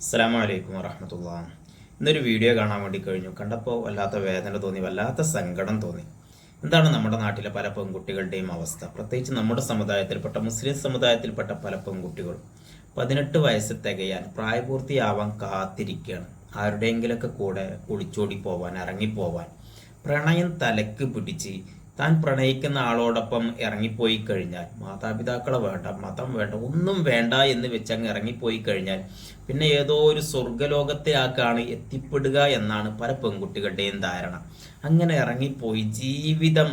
അസ്സാം വലൈക്കും വറഹമത്തുള്ള. ഇന്നൊരു വീഡിയോ കാണാൻ വേണ്ടി കഴിഞ്ഞു. കണ്ടപ്പോൾ വല്ലാത്ത വേദന തോന്നി വല്ലാത്ത സങ്കടം തോന്നി. എന്താണ് നമ്മുടെ നാട്ടിലെ പല പെൺകുട്ടികളുടെയും അവസ്ഥ? പ്രത്യേകിച്ച് നമ്മുടെ സമുദായത്തിൽപ്പെട്ട മുസ്ലിം സമുദായത്തിൽപ്പെട്ട പല പെൺകുട്ടികളും. പതിനെട്ട് വയസ്സ് തികയാൻ പ്രായപൂർത്തിയാവാൻ കാത്തിരിക്കുകയാണ്. ആരുടെയെങ്കിലൊക്കെ കൂടെ കുളിച്ചോടി പോവാൻ ഇറങ്ങിപ്പോവാൻ പ്രണയം തലക്ക് പിടിച്ച് താൻ പ്രണയിക്കുന്ന ആളോടൊപ്പം ഇറങ്ങിപ്പോയി കഴിഞ്ഞാൽ മാതാപിതാക്കളെ വേണ്ട മതം വേണ്ട ഒന്നും വേണ്ട എന്ന് വെച്ച് അങ്ങ് ഇറങ്ങിപ്പോയി കഴിഞ്ഞാൽ പിന്നെ ഏതോ ഒരു സ്വർഗലോകത്തിലാക്കാണ് എത്തിപ്പെടുക എന്നാണ് പല പെൺകുട്ടികളുടെയും ധാരണ. അങ്ങനെ ഇറങ്ങിപ്പോയി ജീവിതം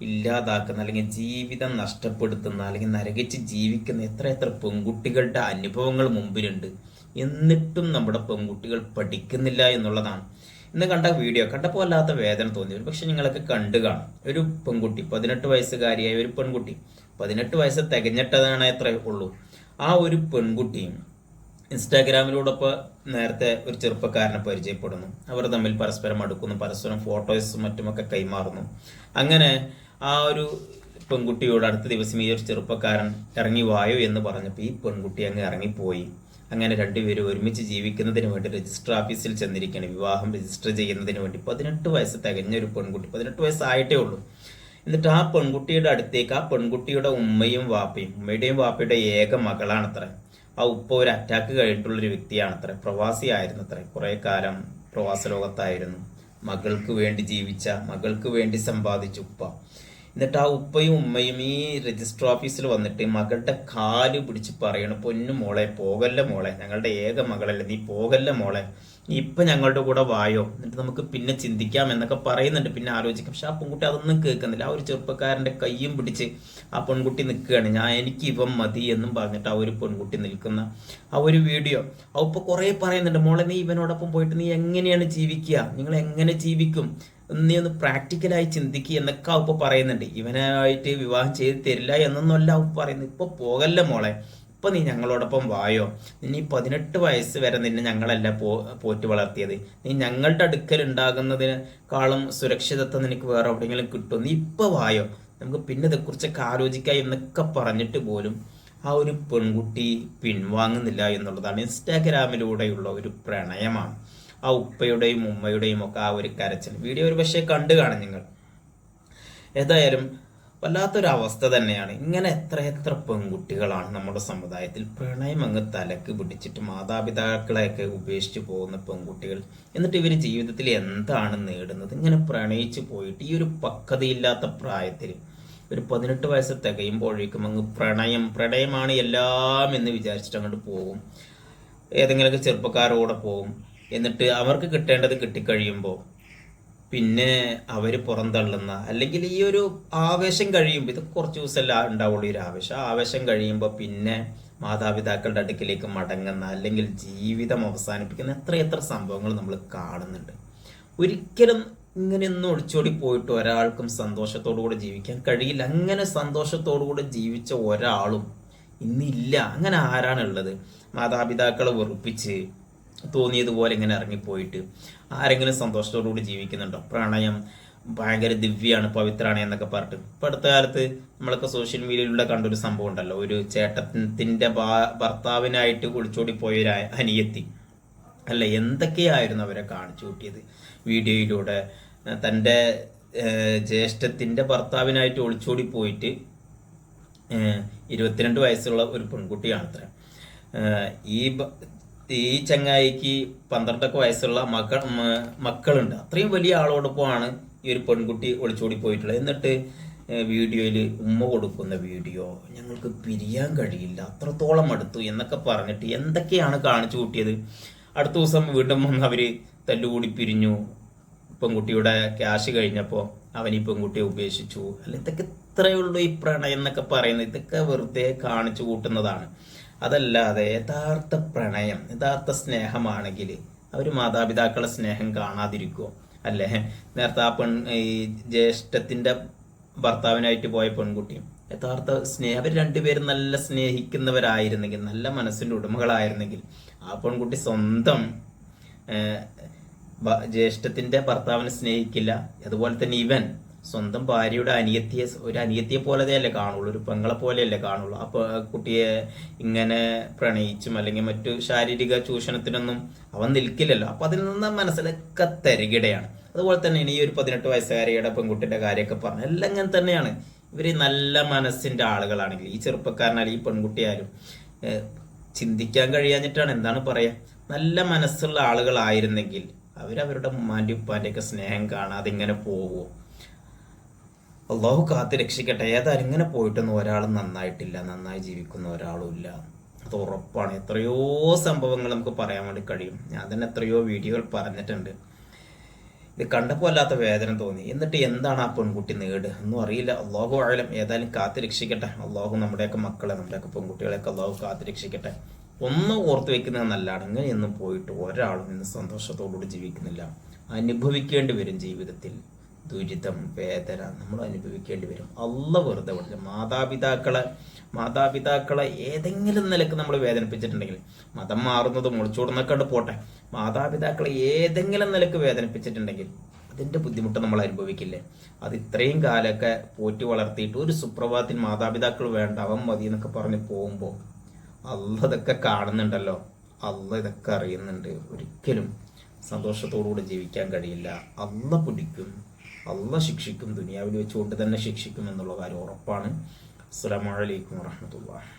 ഇല്ലാതാക്കുന്ന അല്ലെങ്കിൽ ജീവിതം നഷ്ടപ്പെടുത്തുന്ന അല്ലെങ്കിൽ നരകിച്ച് ജീവിക്കുന്ന എത്ര എത്ര പെൺകുട്ടികളുടെ അനുഭവങ്ങൾ മുമ്പിലുണ്ട്. എന്നിട്ടും നമ്മുടെ പെൺകുട്ടികൾ പഠിക്കുന്നില്ല എന്നുള്ളതാണ് ഇന്ന് കണ്ട വീഡിയോ കണ്ടപ്പോൾ വല്ലാത്ത വേദന തോന്നി. പക്ഷെ നിങ്ങളൊക്കെ കണ്ടു കാണും. ഒരു പെൺകുട്ടി പതിനെട്ട് വയസ്സുകാരിയായ ഒരു പെൺകുട്ടി പതിനെട്ട് വയസ്സ് തികഞ്ഞിട്ടതാണ് എത്ര ഉള്ളൂ. ആ ഒരു പെൺകുട്ടിയും ഇൻസ്റ്റാഗ്രാമിലൂടെ ഇപ്പോൾ നേരത്തെ ഒരു ചെറുപ്പക്കാരനെ പരിചയപ്പെടുന്നു. അവർ തമ്മിൽ പരസ്പരം അടുക്കുന്നു പരസ്പരം ഫോട്ടോസും മറ്റുമൊക്കെ കൈമാറുന്നു. അങ്ങനെ ആ ഒരു പെൺകുട്ടിയോട് അടുത്ത ദിവസം ഈ ഒരു ചെറുപ്പക്കാരൻ ഇറങ്ങി വായോ എന്ന് പറഞ്ഞപ്പോൾ ഈ പെൺകുട്ടി അങ്ങ് ഇറങ്ങിപ്പോയി. അങ്ങനെ രണ്ടുപേരും ഒരുമിച്ച് ജീവിക്കുന്നതിന് വേണ്ടി രജിസ്റ്റർ ഓഫീസിൽ ചെന്നിരിക്കുകയാണ്. വിവാഹം രജിസ്റ്റർ ചെയ്യുന്നതിന് വേണ്ടി പതിനെട്ട് വയസ്സ് തികഞ്ഞ ഒരു പെൺകുട്ടി. പതിനെട്ട് വയസ്സായിട്ടേ ഉള്ളൂ. എന്നിട്ട് ആ പെൺകുട്ടിയുടെ അടുത്തേക്ക് ആ പെൺകുട്ടിയുടെ ഉമ്മയും വാപ്പയും ഉമ്മയുടെയും വാപ്പയുടെ ഏക മകളാണത്രേ. ആ ഉപ്പ ഒരു അറ്റാക്ക് കഴിഞ്ഞിട്ടുള്ളൊരു വ്യക്തിയാണത്രേ. പ്രവാസിയായിരുന്നു അത്ര കുറേ കാലം പ്രവാസ ലോകത്തായിരുന്നു. മകൾക്ക് വേണ്ടി ജീവിച്ച മകൾക്ക് വേണ്ടി സമ്പാദിച്ച ഉപ്പ. എന്നിട്ട് ആ ഉപ്പയും ഉമ്മയും ഈ രജിസ്റ്റർ ഓഫീസിൽ വന്നിട്ട് മകളുടെ കാൽ പിടിച്ച് പറയണം പൊന്നു മോളെ പോകല്ല മോളെ ഞങ്ങളുടെ ഏക മകളല്ലേ നീ പോകല്ല മോളെ നീ ഇപ്പൊ ഞങ്ങളുടെ കൂടെ വായോ? എന്നിട്ട് നമുക്ക് പിന്നെ ചിന്തിക്കാം എന്നൊക്കെ പറയുന്നുണ്ട് പിന്നെ ആലോചിക്കാം. പക്ഷെ ആ പെൺകുട്ടി അതൊന്നും കേൾക്കുന്നില്ല. ആ ഒരു ചെറുപ്പക്കാരന്റെ കയ്യും പിടിച്ച് ആ പെൺകുട്ടി നിൽക്കുകയാണ്. ഞാൻ എനിക്ക് ഇവൻ മതി എന്നും പറഞ്ഞിട്ട് ആ ഒരു പെൺകുട്ടി നിൽക്കുന്ന ആ ഒരു വീഡിയോ. ആ ഉപ്പ കുറെ പറയുന്നുണ്ട് മോളെ നീ ഇവനോടൊപ്പം പോയിട്ട് നീ എങ്ങനെയാണ് ജീവിക്കുക? നിങ്ങൾ എങ്ങനെ ജീവിക്കും? നീ ഒന്ന് പ്രാക്ടിക്കലായി ചിന്തിക്ക് എന്നൊക്കെ ഉപ്പ പറയുന്നുണ്ട്. ഇവനായിട്ട് വിവാഹം ചെയ്ത് തരില്ല എന്നൊന്നുമല്ല ഉപ്പ പറയുന്നത്. ഇപ്പൊ പോകല്ല മോളെ? ഇപ്പൊ നീ ഞങ്ങളോടൊപ്പം വായോ? നീ പതിനെട്ട് വയസ്സ് വരെ നിന്നെ ഞങ്ങളല്ല പോ പോറ്റി വളർത്തിയത്. നീ ഞങ്ങളുടെ അടുക്കൽ ഉണ്ടാകുന്നതിനേക്കാളും സുരക്ഷിതത്വം നിനക്ക് വേറെ എവിടെയെങ്കിലും കിട്ടും നീ ഇപ്പൊ വായോ? നമുക്ക് പിന്നെ ഇതേക്കുറിച്ചൊക്കെ ആലോചിക്കാം എന്നൊക്കെ പറഞ്ഞിട്ട് പോലും ആ ഒരു പെൺകുട്ടി പിൻവാങ്ങുന്നില്ല എന്നുള്ളതാണ് ഇൻസ്റ്റാഗ്രാമിലൂടെയുള്ള ഒരു പ്രണയമാണ്. ആ ഉപ്പയുടെയും ഉമ്മയുടെയും ഒക്കെ ആ ഒരു കരച്ചിൽ. വീഡിയോ ഒരു പക്ഷേ കണ്ടു കാണും നിങ്ങൾ. ഏതായാലും വല്ലാത്തൊരു അവസ്ഥ തന്നെയാണ്. ഇങ്ങനെ എത്ര എത്ര പെൺകുട്ടികളാണ് നമ്മുടെ സമുദായത്തിൽ പ്രണയം അങ്ങ് തലക്ക് പിടിച്ചിട്ട് മാതാപിതാക്കളെയൊക്കെ ഉപേക്ഷിച്ച് പോകുന്ന പെൺകുട്ടികൾ. എന്നിട്ട് ഇവർ ജീവിതത്തിൽ എന്താണ് നേടുന്നത്? ഇങ്ങനെ പ്രണയിച്ച് പോയിട്ട് ഈ ഒരു പക്വതയില്ലാത്ത പ്രായത്തിൽ ഒരു പതിനെട്ട് വയസ്സ് തികയുമ്പോഴേക്കും അങ്ങ് പ്രണയം പ്രണയമാണ് എല്ലാം എന്ന് വിചാരിച്ചിട്ട് അങ്ങോട്ട് പോകും. ഏതെങ്കിലുമൊക്കെ ചെറുപ്പക്കാരോടെ പോകും. എന്നിട്ട് അവർക്ക് കിട്ടേണ്ടത് കിട്ടിക്കഴിയുമ്പോൾ പിന്നെ അവർ പുറന്തള്ളുന്ന അല്ലെങ്കിൽ ഈ ഒരു ആവേശം കഴിയുമ്പോൾ ഇത് കുറച്ച് ദിവസമല്ല ഉണ്ടാവുള്ളൂ ഒരു ആവേശം. ആവേശം കഴിയുമ്പോൾ പിന്നെ മാതാപിതാക്കളുടെ അടുക്കിലേക്ക് മടങ്ങുന്ന അല്ലെങ്കിൽ ജീവിതം അവസാനിപ്പിക്കുന്ന എത്രയെത്ര എത്ര സംഭവങ്ങൾ നമ്മൾ കാണുന്നുണ്ട്. ഒരിക്കലും ഇങ്ങനെയൊന്നും ഒളിച്ചോടി പോയിട്ട് ഒരാൾക്കും സന്തോഷത്തോടു കൂടെ ജീവിക്കാൻ കഴിയില്ല. അങ്ങനെ സന്തോഷത്തോടു കൂടെ ജീവിച്ച ഒരാളും ഇന്നില്ല. അങ്ങനെ ആരാണുള്ളത് മാതാപിതാക്കളെ വെറുപ്പിച്ച് തോന്നിയതുപോലെ ഇങ്ങനെ ഇറങ്ങിപ്പോയിട്ട് ആരെങ്കിലും സന്തോഷത്തോടുകൂടി ജീവിക്കുന്നുണ്ടോ? പ്രണയം ഭയങ്കര ദിവ്യാണ് പവിത്രാണ് എന്നൊക്കെ പറഞ്ഞിട്ട്. ഇപ്പൊ അടുത്ത കാലത്ത് നമ്മളൊക്കെ സോഷ്യൽ മീഡിയയിലൂടെ കണ്ടൊരു സംഭവം ഉണ്ടല്ലോ. ഒരു ചേട്ടത്തിന്റെ ഭർത്താവിനായിട്ട് ഒളിച്ചോടി പോയ ഒരു അനിയത്തി. അല്ല? എന്തൊക്കെയായിരുന്നു അവരെ കാണിച്ചു കൂട്ടിയത്? വീഡിയോയിലൂടെ തന്റെ ജ്യേഷ്ഠത്തിന്റെ ഭർത്താവിനായിട്ട് ഒളിച്ചോടി പോയിട്ട് ഇരുപത്തിരണ്ട് വയസ്സുള്ള ഒരു പെൺകുട്ടിയാണ് അത്ര ഈ ഈ ചങ്ങായിക്ക് പന്ത്രണ്ടൊക്കെ വയസ്സുള്ള മക്കൾ മക്കളുണ്ട്. അത്രയും വലിയ ആളോടൊപ്പമാണ് ഈ ഒരു പെൺകുട്ടി ഒളിച്ചോടി പോയിട്ടുള്ളത്. എന്നിട്ട് വീഡിയോയിൽ ഉമ്മ കൊടുക്കുന്ന വീഡിയോ ഞങ്ങൾക്ക് പിരിയാൻ കഴിയില്ല അത്രത്തോളം അടുത്തു എന്നൊക്കെ പറഞ്ഞിട്ട് എന്തൊക്കെയാണ് കാണിച്ചു കൂട്ടിയത്. അടുത്ത ദിവസം വീണ്ടും വന്ന് അവർ തല്ലുകൂടി പിരിഞ്ഞു. പെൺകുട്ടിയുടെ ക്യാഷ് കഴിഞ്ഞപ്പോൾ അവൻ ഈ പെൺകുട്ടിയെ ഉപേക്ഷിച്ചു. അല്ല ഇതൊക്കെ ഇത്രയുള്ളൂ ഈ പ്രണയം എന്നൊക്കെ പറയുന്നത്. ഇതൊക്കെ വെറുതെ കാണിച്ചു കൂട്ടുന്നതാണ്. അതല്ലാതെ യഥാർത്ഥ പ്രണയം യഥാർത്ഥ സ്നേഹമാണെങ്കിൽ അവർ മാതാപിതാക്കളെ സ്നേഹം കാണാതിരിക്കുമോ അല്ലേ? നേരത്തെ ആ പെൺ ഈ ജ്യേഷ്ഠത്തിന്റെ ഭർത്താവിനായിട്ട് പോയ പെൺകുട്ടിയും യഥാർത്ഥ സ്നേഹം അവർ രണ്ടുപേരും നല്ല സ്നേഹിക്കുന്നവരായിരുന്നെങ്കിൽ നല്ല മനസ്സിന്റെ ഉടമകളായിരുന്നെങ്കിൽ ആ പെൺകുട്ടി സ്വന്തം ജ്യേഷ്ഠത്തിന്റെ ഭർത്താവിനെ സ്നേഹിക്കില്ല. അതുപോലെ തന്നെ ഇവൻ സ്വന്തം ഭാര്യയുടെ അനിയത്തിയെ ഒരു അനിയത്തിയെ പോലെയല്ലേ കാണുള്ളൂ ഒരു പെങ്ങളെ പോലെയല്ലേ കാണുള്ളൂ. അപ്പോൾ കുട്ടിയെ ഇങ്ങനെ പ്രണയിച്ചും അല്ലെങ്കിൽ മറ്റു ശാരീരിക ചൂഷണത്തിനൊന്നും അവൻ നിൽക്കില്ലല്ലോ. അപ്പൊ അതിൽ നിന്ന് മനസ്സിലൊക്കെ തരികിടയാണ്. അതുപോലെ തന്നെ ഇനി ഒരു പതിനെട്ട് വയസ്സുകാരിയുടെ പെൺകുട്ടിയുടെ കാര്യമൊക്കെ പറഞ്ഞു എല്ലാം ഇങ്ങനെ തന്നെയാണ്. ഇവർ നല്ല മനസ്സിന്റെ ആളുകളാണെങ്കിൽ ഈ ചെറുപ്പക്കാരനായാലും ഈ പെൺകുട്ടിയായാലും ചിന്തിക്കാൻ കഴിയാഞ്ഞിട്ടാണ് എന്താണ് പറയാ? നല്ല മനസ്സുള്ള ആളുകളായിരുന്നെങ്കിൽ അവരവരുടെ ഉമ്മാന്റെ ഉപ്പാന്റെ ഒക്കെ സ്നേഹം കാണാതെ ഇങ്ങനെ പോവുമോ അള്ളാഹു കാത്ത് രക്ഷിക്കട്ടെ. ഏതായാലും ഇങ്ങനെ പോയിട്ടൊന്നും ഒരാൾ നന്നായിട്ടില്ല നന്നായി ജീവിക്കുന്ന ഒരാളും ഇല്ല. അത് ഉറപ്പാണ്. എത്രയോ സംഭവങ്ങൾ നമുക്ക് പറയാൻ വേണ്ടി കഴിയും. ഞാൻ തന്നെ എത്രയോ വീഡിയോകൾ പറഞ്ഞിട്ടുണ്ട്. ഇത് കണ്ടപ്പോൾ അല്ലാത്ത വേദന തോന്നി. എന്നിട്ട് എന്താണ് ആ പെൺകുട്ടി നേട്? ഒന്നും അറിയില്ല. അള്ളാഹു ആയാലും ഏതായാലും കാത്തു രക്ഷിക്കട്ടെ. അള്ളാഹു നമ്മുടെയൊക്കെ മക്കളെ നമ്മുടെയൊക്കെ പെൺകുട്ടികളെയൊക്കെ അള്ളാഹു കാത്തു രക്ഷിക്കട്ടെ. ഒന്ന് ഓർത്ത് വെക്കുന്നത് നല്ലതാണ്. ഇങ്ങനെയൊന്നും പോയിട്ട് ഒരാളും ഇന്ന് സന്തോഷത്തോടുകൂടി ജീവിക്കുന്നില്ല. അനുഭവിക്കേണ്ടി വരും ജീവിതത്തിൽ. ദുരിതം വേദന നമ്മൾ അനുഭവിക്കേണ്ടി വരും. അല്ല വെറുതെ വിടില്ല മാതാപിതാക്കളെ മാതാപിതാക്കളെ ഏതെങ്കിലും നിലയ്ക്ക് നമ്മൾ വേദനിപ്പിച്ചിട്ടുണ്ടെങ്കിൽ മതം മാറുന്നത് മുളിച്ചോടുന്നൊക്കെ കണ്ട് പോട്ടെ. മാതാപിതാക്കളെ ഏതെങ്കിലും നിലയ്ക്ക് വേദനിപ്പിച്ചിട്ടുണ്ടെങ്കിൽ അതിന്റെ ബുദ്ധിമുട്ട് നമ്മൾ അനുഭവിക്കില്ലേ? അത് ഇത്രയും കാലമൊക്കെ പോറ്റി വളർത്തിയിട്ട് ഒരു സുപ്രഭാതത്തിൽ മാതാപിതാക്കൾ വേണ്ട അവൻ മതി എന്നൊക്കെ പറഞ്ഞ് പോകുമ്പോൾ അല്ല ഇതൊക്കെ കാണുന്നുണ്ടല്ലോ. അല്ല ഇതൊക്കെ അറിയുന്നുണ്ട്. ഒരിക്കലും സന്തോഷത്തോടുകൂടി ജീവിക്കാൻ കഴിയില്ല. അല്ല പിടിക്കും. അല്ല ശിക്ഷിക്കും ദുനിയാവിൽ വെച്ചുകൊണ്ട് തന്നെ ശിക്ഷിക്കും എന്നുള്ള കാര്യം ഉറപ്പാണ്. അസ്സലാമു അലൈക്കും വറഹ്മത്തുള്ളാഹി.